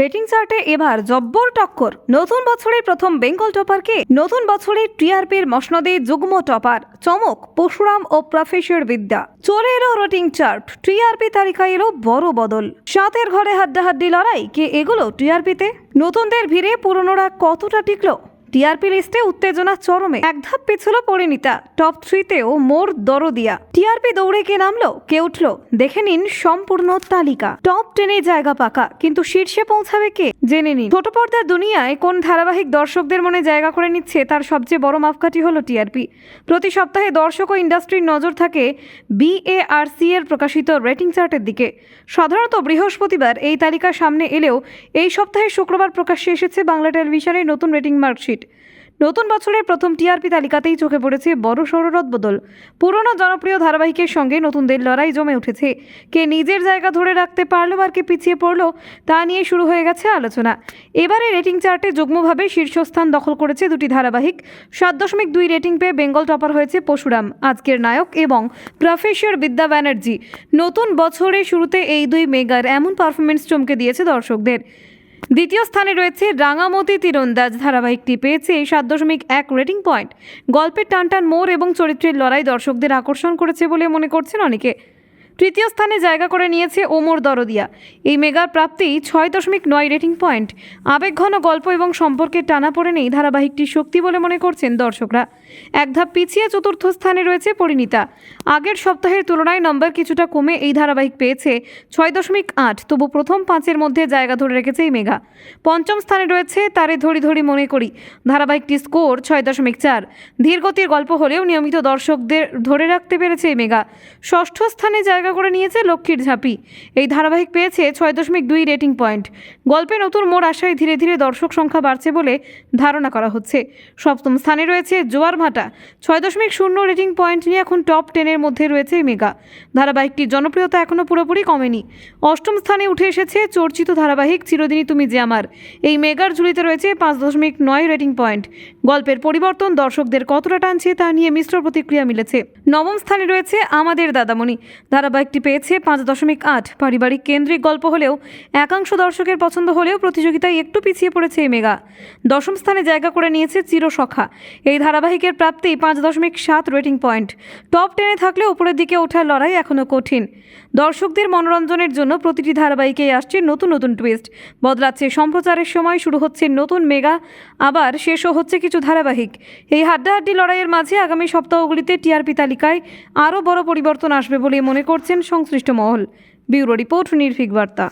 Rating চার্টে এবার জব্বর টক্কর। নতুন বছরের প্রথম বেঙ্গল টপারকে নতুন বছরে টিআরপির মসনদে যুগ্ম টপার, চমক পশুরাম ও প্রফেসর বিদ্যা। চলে এলো রেটিং চার্ট, টিআরপি তালিকায় এলো বড় বদল। সাতের ঘরে হাড্ডাহাড্ডি লড়াই, কে এগুলো টিআরপিতে? নতুনদের ভিড়ে পুরনোরা কতটা টিকলো? টিআরপি লিস্টে উত্তেজনা চরমে। এক ধাপ পিছলো পরিণীতা। টপ থ্রিতেও মোর দরদিয়া। টিআরপি দৌড়ে কে নামলো? কে উঠল? দেখে নিন সম্পূর্ণ তালিকা। টপ টেনে জায়গা পাকা। কিন্তু শীর্ষে পৌঁছাবে কে? জেনে নিন। ছোট পর্দার দুনিয়ায় কোন ধারাবাহিক দর্শকদের মনে জায়গা করে নিচ্ছে তার সবচেয়ে বড় মাপকাঠি হলো টিআরপি। প্রতি সপ্তাহে দর্শক ও ইন্ডাস্ট্রির নজর থাকে বিএআরসি এর প্রকাশিত রেটিং চার্টের দিকে। সাধারণত বৃহস্পতিবার এই তালিকা সামনে এলেও এই সপ্তাহে শুক্রবার প্রকাশ্যে এসেছে বাংলা টেলিভিশনের নতুন রেটিং মার্কশিট। নতুন বছরের প্রথম টিআরপি তালিকাতেই চোখে পড়েছে বড় সৌররথ বদল। পুরনো জনপ্রিয় ধারাবাহিকের সঙ্গে নতুনদের লড়াই জমে উঠেছে। কে নিজের জায়গা ধরে রাখতে পারল আর কে পিছিয়ে পড়ল, তা নিয়ে শুরু হয়ে গেছে আলোচনা। এবারে রেটিং চার্টে যুগ্মভাবে শীর্ষস্থান দখল করেছে দুটি ধারাবাহিক। সাত দশমিক দুই রেটিং পেয়ে বেঙ্গল টপার হয়েছে পশুরাম আজকের নায়ক এবং প্রফেসর বিদ্যা ব্যানার্জি। নতুন বছরের শুরুতে এই দুই মেগার এমন পারফরমেন্স চমকে দিয়েছে দর্শকদের। দ্বিতীয় স্থানে রয়েছে রাঙামতি তীরন্দাজ ধারাবাহিকটি পেয়েছে সাত দশমিক এক রেটিং পয়েন্ট। গল্পের টানটান মোড় এবং চরিত্রের লড়াই দর্শকদের আকর্ষণ করেছে বলে মনে করছেন অনেকে। তৃতীয় স্থানে জায়গা করে নিয়েছে ওমর দরদিয়া। এই মেগার প্রাপ্তি ছয় দশমিক নয় রেটিং পয়েন্ট। আবেগঘন গল্প এবং সম্পর্কের টানা পড়ে নেই ধারাবাহিকটির শক্তি বলে মনে করছেন দর্শকরা। এক ধাপ পিছিয়ে চতুর্থ স্থানে রয়েছে পরিণীতা। আগের সপ্তাহের তুলনায় নম্বর কিছুটা কমে এই ধারাবাহিক পেয়েছে ছয় দশমিক আট। তবু প্রথম পাঁচের মধ্যে জায়গা ধরে রেখেছে এই মেগা। পঞ্চম স্থানে রয়েছে তারে ধরি ধরি মনে করি। ধারাবাহিকটি স্কোর ছয় দশমিক চার। ধীরগতির গল্প হলেও নিয়মিত দর্শকদের ধরে রাখতে পেরেছে এই মেগা। ষষ্ঠ স্থানে জায়গা করে নিয়েছে লক্ষ্মীর ঝাঁপি। এই ধারাবাহিক পেয়েছে ছয় দশমিক দুই রেটিং পয়েন্ট। গল্পে নতুন মোড় আশায় ধীরে ধীরে দর্শক সংখ্যা বাড়ছে বলে ধারণা করা হচ্ছে। সপ্তম স্থানে রয়েছে জোয়ার ভাটা। ছয় দশমিক শূন্য রেটিং পয়েন্ট নিয়ে এখন টপ টেনের মধ্যে রয়েছে মেগা। ধারাবাহিকটির জনপ্রিয়তা এখনও পুরোপুরি কমেনি। অষ্টম স্থানে উঠে এসেছে চর্চিত ধারাবাহিক চিরদিনই তুমি যে আমার। এই মেগার ঝুলিতে রয়েছে পাঁচ দশমিক নয় রেটিং পয়েন্ট। গল্পের পরিবর্তন দর্শকদের কতটা টানছে তা নিয়ে মিশ্র প্রতিক্রিয়া মিলেছে। নবম স্থানে রয়েছে আমাদের দাদামণি। ধারাবাহিকটি পেয়েছে পাঁচ দশমিক আট। পারিবারিক কেন্দ্রিক গল্প হলেও একাংশ দর্শকের পছন্দ হলেও প্রতিযোগিতায় একটু পিছিয়ে পড়েছে এই মেগা। দশম স্থানে জায়গা করে নিয়েছে চিরসখা। এই ধারাবাহিকের প্রাপ্তি পাঁচ দশমিক সাত রেটিং পয়েন্ট। টপ টেনে থাকলে উপরের দিকে ওঠার লড়াই এখনও কঠিন। দর্শকদের মনোরঞ্জনের জন্য প্রতিটি ধারাবাহিকেই আসছে নতুন নতুন টুইস্ট বদলাচ্ছে সম্প্রচারের সময়, শুরু হচ্ছে নতুন মেগা, আবার শেষও হচ্ছে কিছু ধারাবাহিক। এই হাড্ডাহাড্ডি লড়াইয়ের মাঝে আগামী সপ্তাহগুলিতে টিআরপি তালিকায় আরও বড় পরিবর্তন আসবে বলে মনে করছেন সংশ্লিষ্ট মহল। ব্যুরো রিপোর্ট নির্ভীক বার্তা।